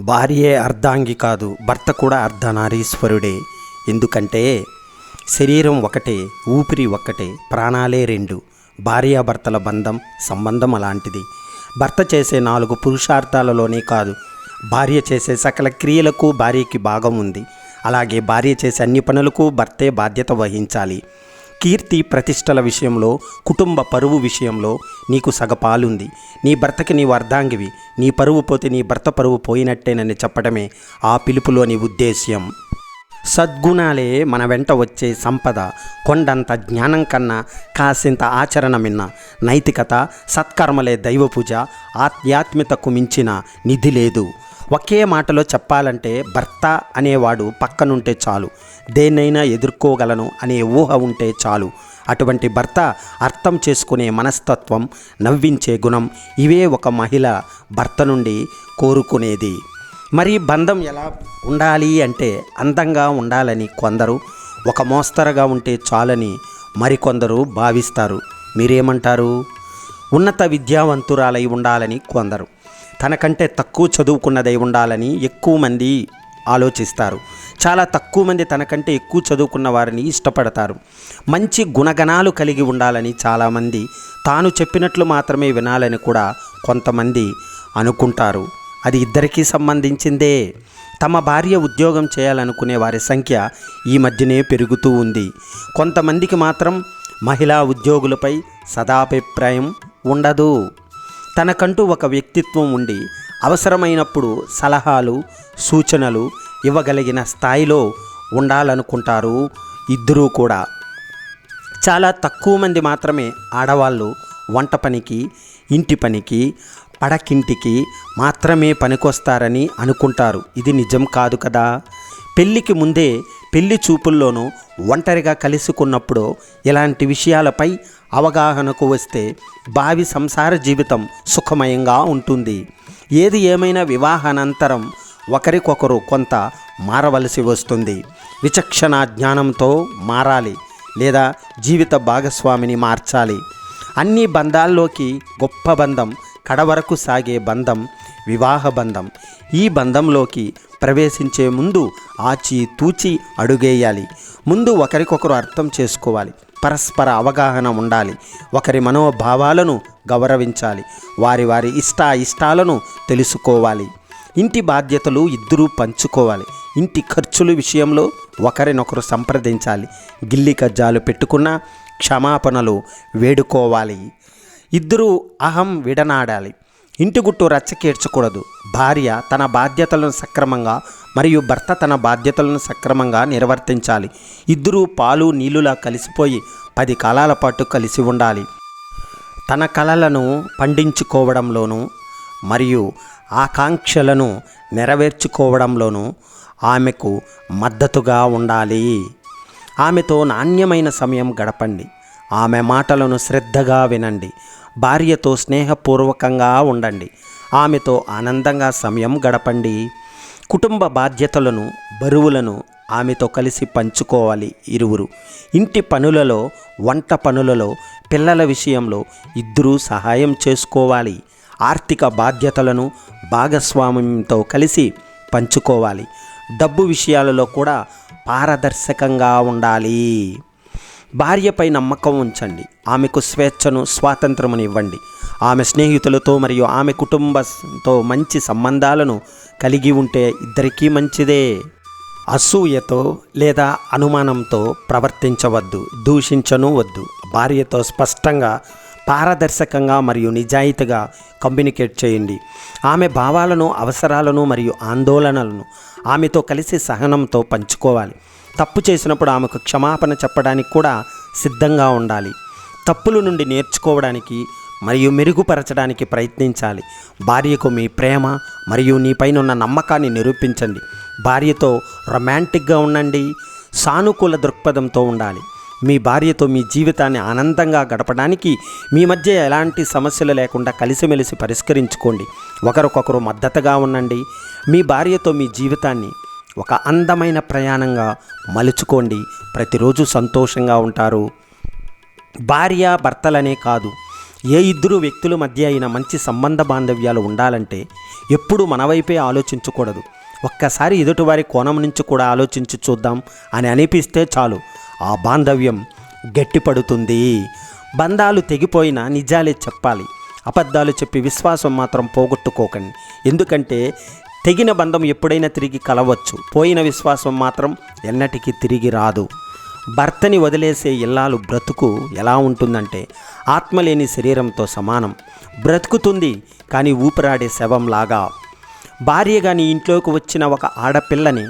భార్యే అర్ధాంగి కాదు భర్త కూడా అర్ధనారీశ్వరుడే. ఎందుకంటే శరీరం ఒకటే ఊపిరి ఒక్కటే ప్రాణాలే రెండు. భార్యాభర్తల బంధం సంబంధం అలాంటిది. భర్త చేసే నాలుగు పురుషార్థాలలోనే కాదు భార్య చేసే సకల క్రియలకు భార్యకి భాగం ఉంది. అలాగే భార్య చేసే అన్ని పనులకు భర్తే బాధ్యత వహించాలి. కీర్తి ప్రతిష్టల విషయంలో కుటుంబ పరువు విషయంలో నీకు సగపాలుంది. నీ భర్తకి నీవు అర్ధాంగివి. నీ పరువు పోతే నీ భర్త పరువు పోయినట్టేనని చెప్పడమే ఆ పిలుపులోని ఉద్దేశ్యం. సద్గుణాలే మన వెంట వచ్చే సంపద. కొండంత జ్ఞానం కన్నా కాసింత ఆచరణ మిన్న నైతికత సత్కర్మలే దైవ పూజ ఆధ్యాత్మికతకు మించిన నిధి లేదు. ఒకే మాటలో చెప్పాలంటే భర్త అనేవాడు పక్కనుంటే చాలు. దేన్నైనా ఎదుర్కోగలను అనే ఊహ ఉంటే చాలు. అటువంటి భర్త అర్థం చేసుకునే మనస్తత్వం నవ్వించే గుణం ఇవే ఒక మహిళ భర్త నుండి కోరుకునేది. మరి బంధం ఎలా ఉండాలి అంటే అందంగా ఉండాలని కొందరు ఒక మోస్తరుగా ఉంటే చాలని మరికొందరు భావిస్తారు. మీరేమంటారు? ఉన్నత విద్యావంతురాలై ఉండాలని కొందరు. తనకంటే తక్కువ చదువుకున్నదై ఉండాలని ఎక్కువ మంది ఆలోచిస్తారు. చాలా తక్కువ మంది తనకంటే ఎక్కువ చదువుకున్న వారిని ఇష్టపడతారు. మంచి గుణగణాలు కలిగి ఉండాలని చాలామంది తాను చెప్పినట్లు మాత్రమే వినాలని కూడా కొంతమంది అనుకుంటారు. అది ఇద్దరికీ సంబంధించిందే. తమ భార్య ఉద్యోగం చేయాలనుకునే వారి సంఖ్య ఈ మధ్యనే పెరుగుతూ ఉంది. కొంతమందికి మాత్రం మహిళా ఉద్యోగులపై సదాభిప్రాయం ఉండదు. తనకంటూ ఒక వ్యక్తిత్వం ఉండి అవసరమైనప్పుడు సలహాలు సూచనలు ఇవ్వగలిగిన స్థాయిలో ఉండాలనుకుంటారు ఇద్దరూ కూడా. చాలా తక్కువ మంది మాత్రమే ఆడవాళ్ళు వంట పనికి ఇంటి పనికి పడకింటికి మాత్రమే పనికొస్తారని అనుకుంటారు. ఇది నిజం కాదు కదా? పెళ్ళికి ముందే పెళ్ళి చూపుల్లోనూ ఒంటరిగా కలుసుకున్నప్పుడు ఇలాంటి విషయాలపై అవగాహనకు వస్తే భావి సంసార జీవితం సుఖమయంగా ఉంటుంది. ఏది ఏమైనా వివాహానంతరం ఒకరికొకరు కొంత మారవలసి వస్తుంది. విచక్షణ జ్ఞానంతో మారాలి లేదా జీవిత భాగస్వామిని మార్చాలి. అన్ని బంధాల్లోకి గొప్ప బంధం కడవరకు సాగే బంధం వివాహ బంధం. ఈ బంధంలోకి ప్రవేశించే ముందు ఆచి తూచి అడుగేయాలి. ముందు ఒకరికొకరు అర్థం చేసుకోవాలి. పరస్పర అవగాహన ఉండాలి. ఒకరి మనోభావాలను గౌరవించాలి. వారి వారి ఇష్ట ఇష్టాలను తెలుసుకోవాలి. ఇంటి బాధ్యతలు ఇద్దరూ పంచుకోవాలి. ఇంటి ఖర్చుల విషయంలో ఒకరినొకరు సంప్రదించాలి. గిల్లి కజ్జాలు పెట్టుకున్న క్షమాపణలు వేడుకోవాలి. ఇద్దరూ అహం విడనాడాలి. ఇంటి గుట్టు రచ్చకేర్చకూడదు. భార్య తన బాధ్యతలను సక్రమంగా మరియు భర్త తన బాధ్యతలను సక్రమంగా నిర్వర్తించాలి. ఇద్దరూ పాలు నీళ్ళులా కలిసిపోయి పది కాలాల పాటు కలిసి ఉండాలి. తన కళలను పండించుకోవడంలోనూ మరియు ఆకాంక్షలను నెరవేర్చుకోవడంలోనూ ఆమెకు మద్దతుగా ఉండాలి. ఆమెతో నాణ్యమైన సమయం గడపండి. ఆమె మాటలను శ్రద్ధగా వినండి. భార్యతో స్నేహపూర్వకంగా ఉండండి. ఆమెతో ఆనందంగా సమయం గడపండి. కుటుంబ బాధ్యతలను బరువులను ఆమెతో కలిసి పంచుకోవాలి ఇరువురు. ఇంటి పనులలో వంట పనులలో పిల్లల విషయంలో ఇద్దరూ సహాయం చేసుకోవాలి. ఆర్థిక బాధ్యతలను భాగస్వామ్యంతో కలిసి పంచుకోవాలి. డబ్బు విషయాలలో కూడా పారదర్శకంగా ఉండాలి. భార్యపై నమ్మకం ఉంచండి. ఆమెకు స్వేచ్ఛను స్వాతంత్రమును ఇవ్వండి. ఆమె స్నేహితులతో మరియు ఆమె కుటుంబంతో మంచి సంబంధాలను కలిగి ఉంటే ఇద్దరికీ మంచిదే. అసూయతో లేదా అనుమానంతో ప్రవర్తించవద్దు దూషించను వద్దు. భార్యతో స్పష్టంగా పారదర్శకంగా మరియు నిజాయితీగా కమ్యూనికేట్ చేయండి. ఆమె భావాలను అవసరాలను మరియు ఆందోళనలను ఆమెతో కలిసి సహనంతో పంచుకోవాలి. తప్పు చేసినప్పుడు ఆమెకు క్షమాపణ చెప్పడానికి కూడా సిద్ధంగా ఉండాలి. తప్పుల నుండి నేర్చుకోవడానికి మరియు మెరుగుపరచడానికి ప్రయత్నించాలి. భార్యకు మీ ప్రేమ మరియు నీపైన ఉన్న నమ్మకాన్ని నిరూపించండి. భార్యతో రొమాంటిక్గా ఉండండి. సానుకూల దృక్పథంతో ఉండాలి. మీ భార్యతో మీ జీవితాన్ని ఆనందంగా గడపడానికి మీ మధ్య ఎలాంటి సమస్యలు లేకుండా కలిసిమెలిసి పరిష్కరించుకోండి. ఒకరికొకరు మద్దతుగా ఉండండి. మీ భార్యతో మీ జీవితాన్ని ఒక అందమైన ప్రయాణంగా మలుచుకోండి. ప్రతిరోజు సంతోషంగా ఉంటారు. భార్య భర్తలనే కాదు. ఏ ఇద్దరు వ్యక్తుల మధ్య అయిన మంచి సంబంధ బాంధవ్యాలు ఉండాలంటే ఎప్పుడు మన వైపే ఆలోచించకూడదు. ఒక్కసారి ఎదుటివారి కోణం నుంచి కూడా ఆలోచించి చూద్దాం అని అనిపిస్తే చాలు. ఆ బాంధవ్యం గట్టిపడుతుంది. బంధాలు తెగిపోయినా నిజాలే చెప్పాలి. అబద్ధాలు చెప్పి విశ్వాసం మాత్రం పోగొట్టుకోకండి. ఎందుకంటే తెగిన బంధం ఎప్పుడైనా తిరిగి కలవచ్చు. పోయిన విశ్వాసం మాత్రం ఎన్నటికీ తిరిగి రాదు. భర్తని వదిలేసే ఇల్లాలు బ్రతుకు ఎలా ఉంటుందంటే ఆత్మలేని శరీరంతో సమానం. బ్రతుకుతుంది కానీ ఊపిరాడే శవంలాగా. భార్యగా నీ ఇంట్లోకి వచ్చిన ఒక ఆడపిల్లని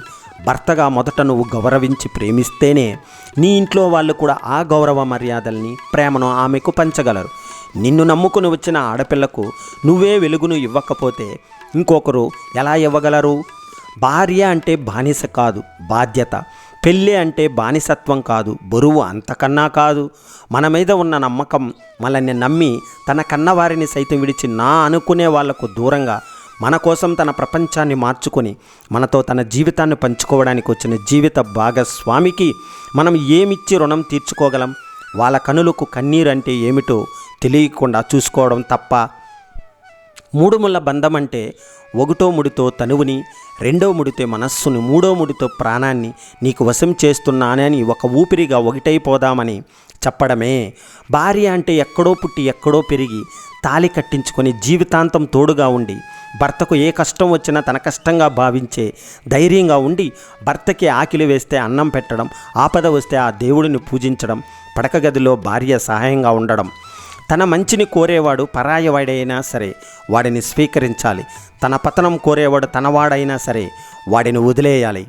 భర్తగా మొదట నువ్వు గౌరవించి ప్రేమిస్తేనే నీ ఇంట్లో వాళ్ళు కూడా ఆ గౌరవ మర్యాదల్ని ప్రేమను ఆమెకు పంచగలరు. నిన్ను నమ్ముకుని వచ్చిన ఆడపిల్లకు నువ్వే వెలుగును ఇవ్వకపోతే ఇంకొకరు ఎలా ఇవ్వగలరు? భార్య అంటే బానిస కాదు బాధ్యత. పెళ్ళి అంటే బానిసత్వం కాదు బరువు అంతకన్నా కాదు. మన మీద ఉన్న నమ్మకం మనల్ని నమ్మి తన కన్నవారిని సైతం విడిచి నా అనుకునే వాళ్ళకు దూరంగా మన కోసం తన ప్రపంచాన్ని మార్చుకొని మనతో తన జీవితాన్ని పంచుకోవడానికి వచ్చిన జీవిత భాగస్వామికి మనం ఏమిచ్చి రుణం తీర్చుకోగలం? వాళ్ళ కనులకు కన్నీరు అంటే ఏమిటో తెలియకుండా చూసుకోవడం తప్ప మూడు ముళ్ళ బంధం అంటే ఒకటో ముడితో తనువుని రెండో ముడితే మనస్సుని మూడో ముడితో ప్రాణాన్ని నీకు వశం చేస్తున్నానని ఒక ఊపిరిగా ఒకటైపోదామని చెప్పడమే. భార్య అంటే ఎక్కడో పుట్టి ఎక్కడో పెరిగి తాలి కట్టించుకొని జీవితాంతం తోడుగా ఉండి భర్తకు ఏ కష్టం వచ్చినా తన కష్టంగా భావించే ధైర్యంగా ఉండి భర్తకి ఆకిలి వేస్తే అన్నం పెట్టడం ఆపద వస్తే ఆ దేవుడిని పూజించడం పడక గదిలో భార్య సహాయంగా ఉండడం. తన మంచిని కోరేవాడు పరాయవాడైనా సరే వాడిని స్వీకరించాలి. తన పతనం కోరేవాడు తనవాడైనా సరే వాడిని వదిలేయాలి.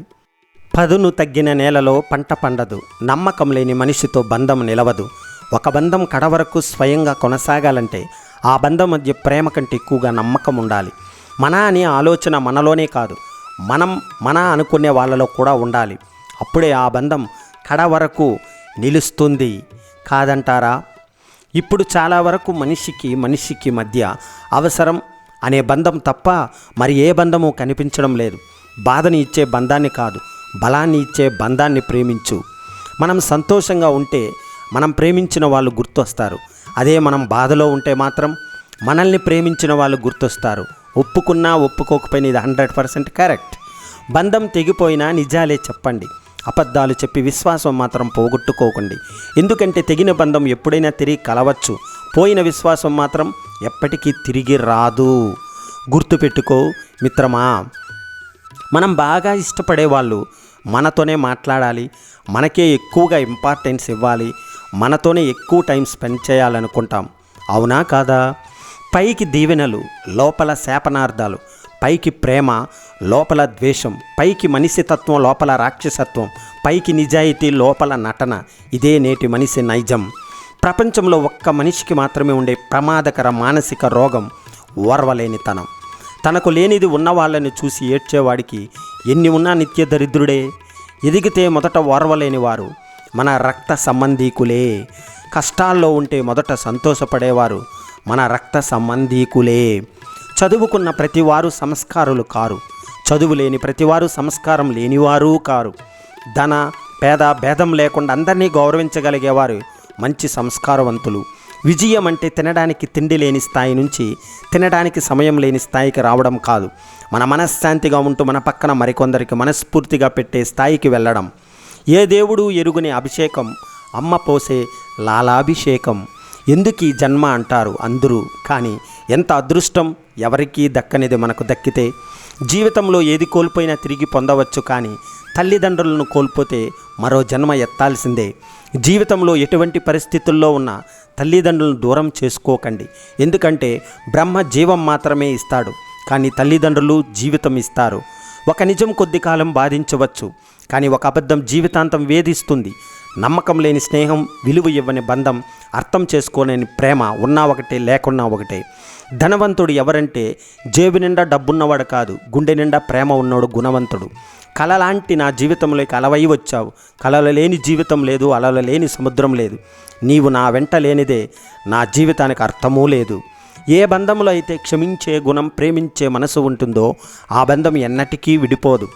పదును తగ్గిన నేలలో పంట పండదు. నమ్మకం లేని మనిషితో బంధం నిలవదు. ఒక బంధం కడవరకు స్వయంగా కొనసాగాలంటే ఆ బంధం మధ్య ప్రేమ కంటే ఎక్కువగా నమ్మకం ఉండాలి. మన అనే ఆలోచన మనలోనే కాదు. మనం మన అనుకునే వాళ్ళలో కూడా ఉండాలి. అప్పుడే ఆ బంధం కడ వరకు నిలుస్తుంది. కాదంటారా? ఇప్పుడు చాలా వరకు మనిషికి మనిషికి మధ్య అవసరం అనే బంధం తప్ప మరి ఏ బంధము కనిపించడం లేదు. బాధని ఇచ్చే బంధాన్ని కాదు బలాన్ని ఇచ్చే బంధాన్ని ప్రేమించు. మనం సంతోషంగా ఉంటే మనం ప్రేమించిన వాళ్ళు గుర్తొస్తారు. అదే మనం బాధలో ఉంటే మాత్రం మనల్ని ప్రేమించిన వాళ్ళు గుర్తొస్తారు. ఒప్పుకున్నా ఒప్పుకోకపోయినా ఇది హండ్రెడ్ పర్సెంట్ కరెక్ట్. బంధం తెగిపోయినా నిజాలే చెప్పండి. అబద్ధాలు చెప్పి విశ్వాసం మాత్రం పోగొట్టుకోకండి. ఎందుకంటే తెగిన బంధం ఎప్పుడైనా తిరిగి కలవచ్చు. పోయిన విశ్వాసం మాత్రం ఎప్పటికీ తిరిగి రాదు. గుర్తుపెట్టుకో మిత్రమా మనం బాగా ఇష్టపడే వాళ్ళు మనతోనే మాట్లాడాలి మనకే ఎక్కువగా ఇంపార్టెన్స్ ఇవ్వాలి మనతోనే ఎక్కువ టైం స్పెండ్ చేయాలనుకుంటాం. అవునా కాదా? పైకి దీవెనలు లోపల శాపనార్థాలు పైకి ప్రేమ లోపల ద్వేషం పైకి మనిషితత్వం లోపల రాక్షసత్వం పైకి నిజాయితీ లోపల నటన ఇదే నేటి మనిషి నైజం. ప్రపంచంలో ఒక్క మనిషికి మాత్రమే ఉండే ప్రమాదకర మానసిక రోగం ఓర్వలేనితనం. తనకు లేనిది ఉన్న వాళ్ళని చూసి ఏడ్చేవాడికి ఎన్ని ఉన్నా నిత్య దరిద్రుడే. ఎదిగితే మొదట ఓర్వలేని వారు మన రక్త సంబంధీకులే. కష్టాల్లో ఉంటే మొదట సంతోషపడేవారు మన రక్త సంబంధీకులే. చదువుకున్న ప్రతివారు సంస్కారులు కారు. చదువు లేని ప్రతివారు సంస్కారం లేనివారు కారు. ధన పేద భేదం లేకుండా అందరినీ గౌరవించగలిగేవారు మంచి సంస్కారవంతులు. విజయం అంటే తినడానికి తిండి లేని స్థాయి నుంచి తినడానికి సమయం లేని స్థాయికి రావడం కాదు. మన మనశ్శాంతిగా ఉంటూ మన పక్కన మరికొందరికి మనస్ఫూర్తిగా పెట్టే స్థాయికి వెళ్ళడం. ఏ దేవుడు ఎరుగునే అభిషేకం అమ్మ పోసే లాలాభిషేకం. ఎందుకు ఈ జన్మ అంటారు అందరూ? కానీ ఎంత అదృష్టం? ఎవరికీ దక్కనిది మనకు దక్కితే జీవితంలో ఏది కోల్పోయినా తిరిగి పొందవచ్చు కానీ తల్లిదండ్రులను కోల్పోతే మరో జన్మ ఎత్తాల్సిందే. జీవితంలో ఎటువంటి పరిస్థితుల్లో ఉన్న తల్లిదండ్రులను దూరం చేసుకోకండి. ఎందుకంటే బ్రహ్మ జీవం మాత్రమే ఇస్తాడు కానీ తల్లిదండ్రులు జీవితం ఇస్తారు. ఒక నిజం కొద్ది కాలం బాధించవచ్చు కానీ ఒక అబద్ధం జీవితాంతం వేధిస్తుంది. నమ్మకం లేని స్నేహం విలువ ఇవ్వని బంధం అర్థం చేసుకోలేని ప్రేమ ఉన్నా ఒకటే లేకున్నా ఒకటే. ధనవంతుడు ఎవరంటే జేబు నిండా డబ్బున్నవాడు కాదు గుండె నిండా ప్రేమ ఉన్నవాడు గుణవంతుడు. కళ లాంటి నా జీవితంలోకి అలవై వచ్చావు. కళలు లేని జీవితం లేదు అలలు లేని సముద్రం లేదు. నీవు నా వెంట లేనిదే నా జీవితానికి అర్థమూ లేదు. ఏ బంధంలో అయితే క్షమించే గుణం ప్రేమించే మనసు ఉంటుందో ఆ బంధం ఎన్నటికీ విడిపోదు.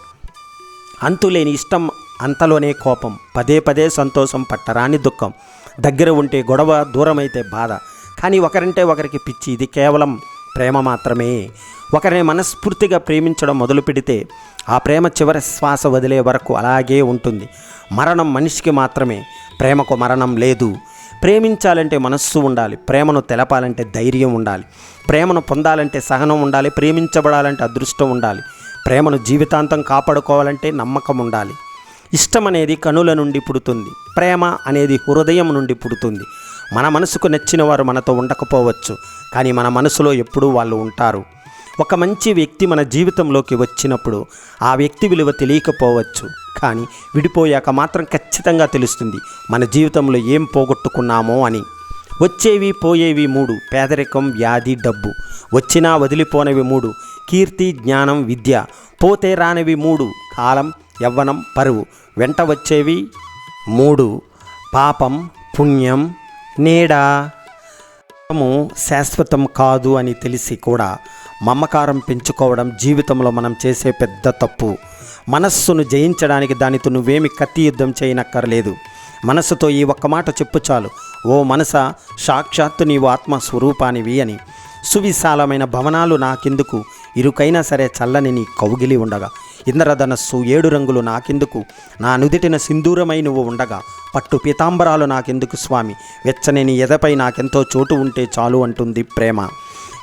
అంతులేని ఇష్టం అంతలోనే కోపం. పదే పదే సంతోషం పట్టరాని దుఃఖం. దగ్గర ఉంటే గొడవ దూరమైతే బాధ. కానీ ఒకరంటే ఒకరికి పిచ్చి. ఇది కేవలం ప్రేమ మాత్రమే. ఒకరిని మనస్ఫూర్తిగా ప్రేమించడం మొదలు పెడితే ఆ ప్రేమ చివరి శ్వాస వదిలే వరకు అలాగే ఉంటుంది. మరణం మనిషికి మాత్రమే. ప్రేమకు మరణం లేదు. ప్రేమించాలంటే మనస్సు ఉండాలి. ప్రేమను తెలపాలంటే ధైర్యం ఉండాలి. ప్రేమను పొందాలంటే సహనం ఉండాలి. ప్రేమించబడాలంటే అదృష్టం ఉండాలి. ప్రేమను జీవితాంతం కాపాడుకోవాలంటే నమ్మకం ఉండాలి. ఇష్టం అనేది కనుల నుండి పుడుతుంది. ప్రేమ అనేది హృదయం నుండి పుడుతుంది. మన మనసుకు నచ్చిన వారు మనతో ఉండకపోవచ్చు కానీ మన మనసులో ఎప్పుడూ వాళ్ళు ఉంటారు. ఒక మంచి వ్యక్తి మన జీవితంలోకి వచ్చినప్పుడు ఆ వ్యక్తి విలువ తెలియకపోవచ్చు కానీ విడిపోయాక మాత్రం ఖచ్చితంగా తెలుస్తుంది మన జీవితంలో ఏం పోగొట్టుకున్నామో అని. వచ్చేవి పోయేవి మూడు పేదరికం వ్యాధి డబ్బు. వచ్చినా వదిలిపోనవి మూడు కీర్తి జ్ఞానం విద్య. పోతే రానివి మూడు కాలం యవ్వనం పరువు. వెంట వచ్చేవి మూడు పాపం పుణ్యం నీడ. మమకారము శాశ్వతం కాదు అని తెలిసి కూడా మమకారం పెంచుకోవడం జీవితంలో మనం చేసే పెద్ద తప్పు. మనస్సును జయించడానికి దానితో నువ్వేమి కత్తి యుద్ధం చేయనక్కర్లేదు. మనస్సుతో ఈ ఒక్క మాట చెప్పు చాలు. ఓ మనస సాక్షాత్తు నీవు ఆత్మ స్వరూపానివి అని. సువిశాలమైన భవనాలు నాకెందుకు? ఇరుకైనా సరే చల్లని నీ కౌగిలి ఉండగా. ఇంద్రధనస్సు ఏడు రంగులు నాకెందుకు? నా నుదిటిన సింధూరమై నువ్వు ఉండగా. పట్టు పీతాంబరాలు నాకెందుకు స్వామి? వెచ్చని నీ ఎదపై నాకెంతో చోటు ఉంటే చాలు అంటుంది ప్రేమ.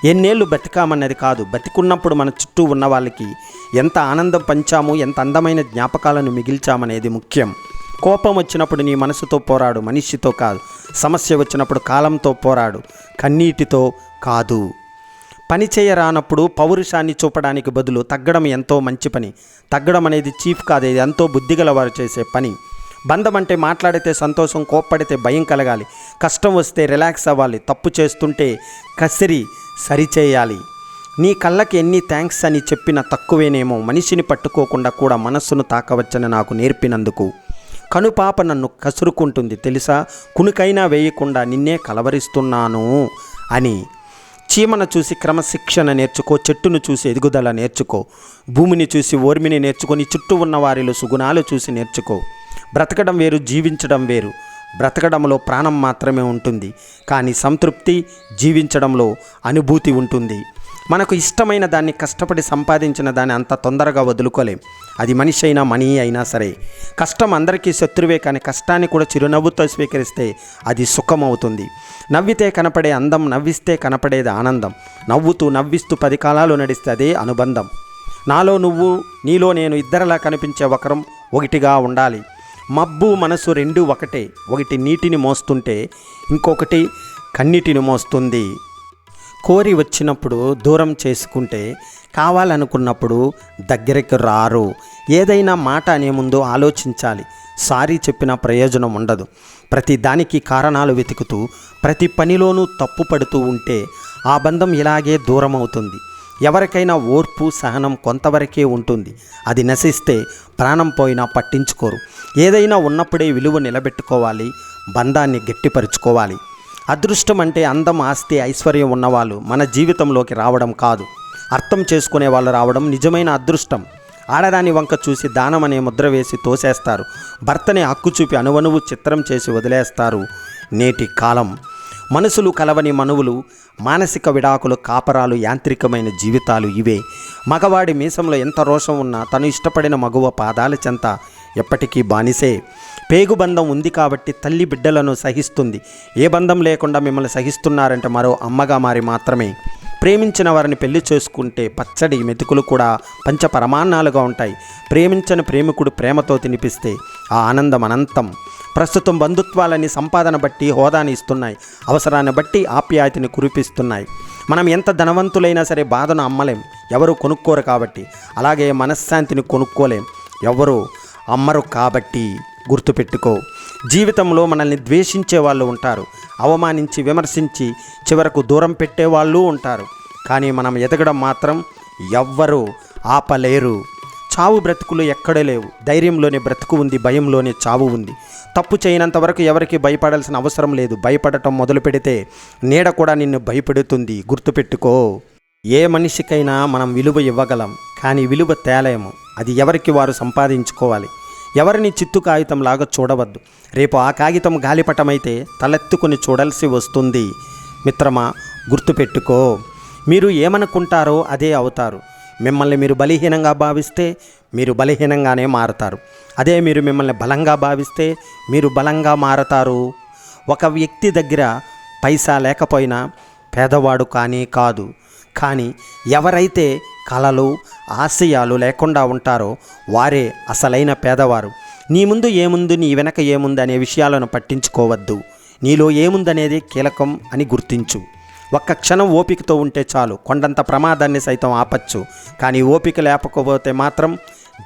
ఎన్నేళ్ళు బతికామన్నది కాదు బతికున్నప్పుడు మన చుట్టూ ఉన్న వాళ్ళకి ఎంత ఆనందం పంచాము ఎంత అందమైన జ్ఞాపకాలను మిగిల్చామనేది ముఖ్యం. కోపం వచ్చినప్పుడు నీ మనసుతో పోరాడు మనిషితో కాదు. సమస్య వచ్చినప్పుడు కాలంతో పోరాడు. కన్నీటితో కాదు. పని చేయరానప్పుడు పౌరుషాన్ని చూపడానికి బదులు తగ్గడం ఎంతో మంచి పని. తగ్గడం అనేది చీఫ్ కాదు ఇది ఎంతో బుద్ధిగల వారు చేసే పని. బంధం అంటే మాట్లాడితే సంతోషం కోప్పడితే భయం కలగాలి. కష్టం వస్తే రిలాక్స్ అవ్వాలి. తప్పు చేస్తుంటే కసిరి సరిచేయాలి. నీ కళ్ళకి ఎన్ని థ్యాంక్స్ అని చెప్పిన తక్కువేనేమో. మనిషిని పట్టుకోకుండా కూడా మనస్సును తాకవచ్చని నాకు నేర్పినందుకు. కనుపాప నన్ను కసురుకుంటుంది. తెలుసా? కునుకైనా వేయకుండా నిన్నే కలవరిస్తున్నాను అని. చీమను చూసి క్రమశిక్షణ నేర్చుకో చెట్టును చూసి ఎదుగుదల నేర్చుకో భూమిని చూసి ఓర్మిని నేర్చుకొని చుట్టూ ఉన్న వారిలో సుగుణాలు చూసి నేర్చుకో. బ్రతకడం వేరు జీవించడం వేరు. బ్రతకడంలో ప్రాణం మాత్రమే ఉంటుంది కానీ సంతృప్తి జీవించడంలో అనుభూతి ఉంటుంది. మనకు ఇష్టమైన దాన్ని కష్టపడి సంపాదించిన దాన్ని అంత తొందరగా వదులుకోలేం. అది మనిషి అయినా మనీ అయినా సరే. కష్టం అందరికీ శత్రువే కానీ కష్టాన్ని కూడా చిరునవ్వుతో స్వీకరిస్తే అది సుఖం అవుతుంది నవ్వితే కనపడే అందం నవ్విస్తే కనపడేది ఆనందం. నవ్వుతూ నవ్విస్తూ పది కాలాలు నడిస్తే అదే అనుబంధం. నాలో నువ్వు నీలో నేను ఇద్దరిలా కనిపించే ఒకరం ఒకటిగా ఉండాలి. మబ్బు మనసు రెండు ఒకటే. ఒకటి నీటిని మోస్తుంటే ఇంకొకటి కన్నీటిని మోస్తుంది. కోరి వచ్చినప్పుడు దూరం చేసుకుంటే కావాలనుకున్నప్పుడు దగ్గరికి రారు. ఏదైనా మాట అనే ముందు ఆలోచించాలి. సారీ చెప్పిన ప్రయోజనం ఉండదు. ప్రతి దానికి కారణాలు వెతుకుతూ ప్రతి పనిలోనూ తప్పు పడుతూ ఉంటే ఆ బంధం ఇలాగే దూరం అవుతుంది. ఎవరికైనా ఓర్పు సహనం కొంతవరకే ఉంటుంది. అది నశిస్తే ప్రాణం పోయినా పట్టించుకోరు. ఏదైనా ఉన్నప్పుడే విలువ నిలబెట్టుకోవాలి బంధాన్ని గట్టిపరుచుకోవాలి. అదృష్టం అంటే అందం ఆస్తి ఐశ్వర్యం ఉన్నవాళ్ళు మన జీవితంలోకి రావడం కాదు. అర్థం చేసుకునే వాళ్ళు రావడం నిజమైన అదృష్టం. ఆడరాని వంక చూసి దానం అనే ముద్ర వేసి తోసేస్తారు. భర్తని హక్కు చూపి అనువనువు చిత్రం చేసి వదిలేస్తారు. నేటి కాలం. మనసులు కలవని మనువులు మానసిక విడాకులు కాపరాలు యాంత్రికమైన జీవితాలు ఇవే. మగవాడి మీసంలో ఎంత రోషం ఉన్నా తను ఇష్టపడిన మగువ పాదాల చెంత ఎప్పటికీ బానిసే. పేగు బంధం ఉంది కాబట్టి తల్లి బిడ్డలను సహిస్తుంది. ఏ బంధం లేకుండా మిమ్మల్ని సహిస్తున్నారంటే మరో అమ్మగా మారి మాత్రమే. ప్రేమించిన వారిని పెళ్ళి చేసుకుంటే పచ్చడి మెతుకులు కూడా పంచపరమాన్నాలుగా ఉంటాయి. ప్రేమించని ప్రేమికుడు ప్రేమతో తినిపిస్తే ఆ ఆనందం అనంతం. ప్రస్తుతం బంధుత్వాలని సంపాదన బట్టి హోదాని ఇస్తున్నాయి. అవసరాన్ని బట్టి ఆప్యాయతని కురిపిస్తున్నాయి. మనం ఎంత ధనవంతులైనా సరే బాధను అమ్మలేం. ఎవరు కొనుక్కోరు కాబట్టి. అలాగే మనశ్శాంతిని కొనుక్కోలేం. ఎవరు అమ్మరు కాబట్టి గుర్తుపెట్టుకో. జీవితంలో మనల్ని ద్వేషించే వాళ్ళు ఉంటారు. అవమానించి విమర్శించి చివరకు దూరం పెట్టే వాళ్ళు ఉంటారు. కానీ మనం ఎదగడం మాత్రం ఎవ్వరూ ఆపలేరు. చావు బ్రతుకులు ఎక్కడే లేవు. ధైర్యంలోనే బ్రతుకు ఉంది భయంలోనే చావు ఉంది. తప్పు చేయనంత వరకు ఎవరికి భయపడాల్సిన అవసరం లేదు. భయపడటం మొదలు పెడితే నీడ కూడా నిన్ను భయపెడుతుంది. గుర్తుపెట్టుకో. ఏ మనిషికైనా మనం విలువ ఇవ్వగలం కానీ విలువ తేలేము. అది ఎవరికి వారు సంపాదించుకోవాలి. ఎవరిని చిత్తు కాగితంలాగా చూడవద్దు. రేపు ఆ కాగితం గాలిపటమైతే తలెత్తుకుని చూడాల్సి వస్తుంది. మిత్రమా గుర్తుపెట్టుకో. మీరు ఏమనుకుంటారో అదే అవుతారు. మిమ్మల్ని మీరు బలహీనంగా భావిస్తే మీరు బలహీనంగానే మారతారు. అదే మీరు మిమ్మల్ని బలంగా భావిస్తే మీరు బలంగా మారతారు. ఒక వ్యక్తి దగ్గర పైసా లేకపోయినా పేదవాడు కానీ కాదు. కానీ ఎవరైతే కళలు ఆశయాలు లేకుండా ఉంటారో వారే అసలైన పేదవారు. నీ ముందు ఏముంది నీ వెనక ఏముంది అనే విషయాలను పట్టించుకోవద్దు. నీలో ఏముందనేది కీలకం అని గుర్తించు. ఒక్క క్షణం ఓపికతో ఉంటే చాలు కొండంత ప్రమాదాన్ని సైతం ఆపచ్చు. కానీ ఓపిక లేకపోతే మాత్రం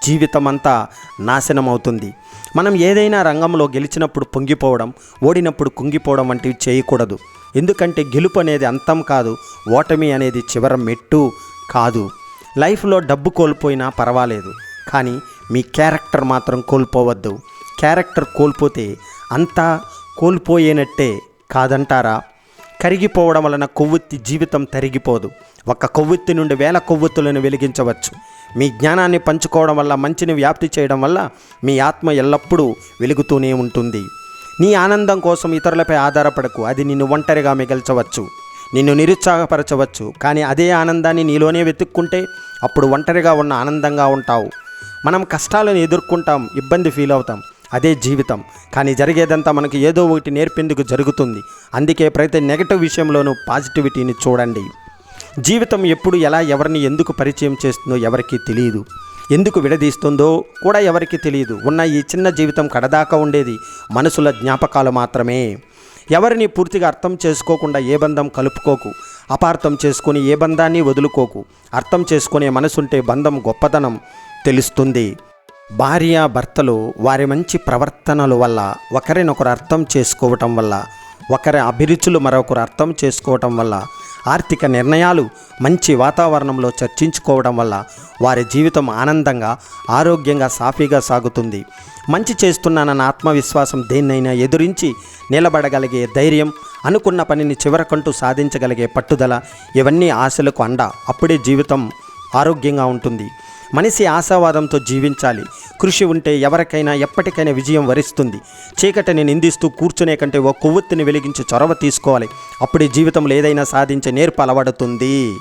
జీవితం అంతా నాశనం అవుతుంది మనం ఏదైనా రంగంలో గెలిచినప్పుడు పొంగిపోవడం ఓడినప్పుడు కుంగిపోవడం వంటివి చేయకూడదు. ఎందుకంటే గెలుపు అనేది అంతం కాదు ఓటమి అనేది చివర మెట్టు కాదు. లైఫ్లో డబ్బు కోల్పోయినా పర్వాలేదు కానీ మీ క్యారెక్టర్ మాత్రం కోల్పోవద్దు. క్యారెక్టర్ కోల్పోతే అంతా కోల్పోయేనట్టే కాదంటారా? కరిగిపోవడం వలన కొవ్వొత్తి జీవితం తరిగిపోదు. ఒక కొవ్వొత్తి నుండి వేల కొవ్వొత్తులను వెలిగించవచ్చు. మీ జ్ఞానాన్ని పంచుకోవడం వల్ల మంచిని వ్యాప్తి చేయడం వల్ల మీ ఆత్మ ఎల్లప్పుడూ వెలుగుతూనే ఉంటుంది. నీ ఆనందం కోసం ఇతరులపై ఆధారపడకు. అది నిన్ను ఒంటరిగా మిగల్చవచ్చు. నిన్ను నిరుత్సాహపరచవచ్చు కానీ అదే ఆనందాన్ని నీలోనే వెతుక్కుంటే అప్పుడు ఒంటరిగా ఉన్న ఆనందంగా ఉంటావు. మనం కష్టాలను ఎదుర్కొంటాం ఇబ్బంది ఫీల్ అవుతాం అదే జీవితం. కానీ జరిగేదంతా మనకి ఏదో ఒకటి నేర్పేందుకు జరుగుతుంది. అందుకే ప్రతి నెగటివ్ విషయంలోనూ పాజిటివిటీని చూడండి. జీవితం ఎప్పుడు ఎలా ఎవరిని ఎందుకు పరిచయం చేస్తుందో ఎవరికీ తెలియదు ఎందుకు విడదీస్తుందో కూడా ఎవరికీ తెలియదు ఉన్న ఈ చిన్న జీవితం కడదాకా ఉండేది మనసుల జ్ఞాపకాలు మాత్రమే. ఎవరిని పూర్తిగా అర్థం చేసుకోకుండా ఏ బంధం కలుపుకోకు అపార్థం చేసుకుని ఏ బంధాన్ని వదులుకోకు అర్థం చేసుకునే మనసుంటే బంధం గొప్పతనం తెలుస్తుంది. భార్య భర్తలు వారి మంచి ప్రవర్తనల వల్ల ఒకరినొకరు అర్థం చేసుకోవటం వల్ల ఒకరి అభిరుచులు మరొకరు అర్థం చేసుకోవటం వల్ల ఆర్థిక నిర్ణయాలు మంచి వాతావరణంలో చర్చించుకోవడం వల్ల వారి జీవితం ఆనందంగా ఆరోగ్యంగా సాఫీగా సాగుతుంది. మంచి చేస్తున్నానన్న ఆత్మవిశ్వాసం దేన్నైనా ఎదురించి నిలబడగలిగే ధైర్యం అనుకున్న పనిని చివరకంటూ సాధించగలిగే పట్టుదల ఇవన్నీ ఆశలకు అండ. అప్పుడే జీవితం ఆరోగ్యంగా ఉంటుంది. మనిషి ఆశావాదంతో జీవించాలి. కృషి ఉంటే ఎవరికైనా ఎప్పటికైనా విజయం వరిస్తుంది. చీకటిని నిందిస్తూ కూర్చునే కంటే ఓ కొవ్వొత్తిని వెలిగించి చొరవ తీసుకోవాలి. అప్పుడే జీవితంలో ఏదైనా సాధించే నేర్పు అలవడుతుంది.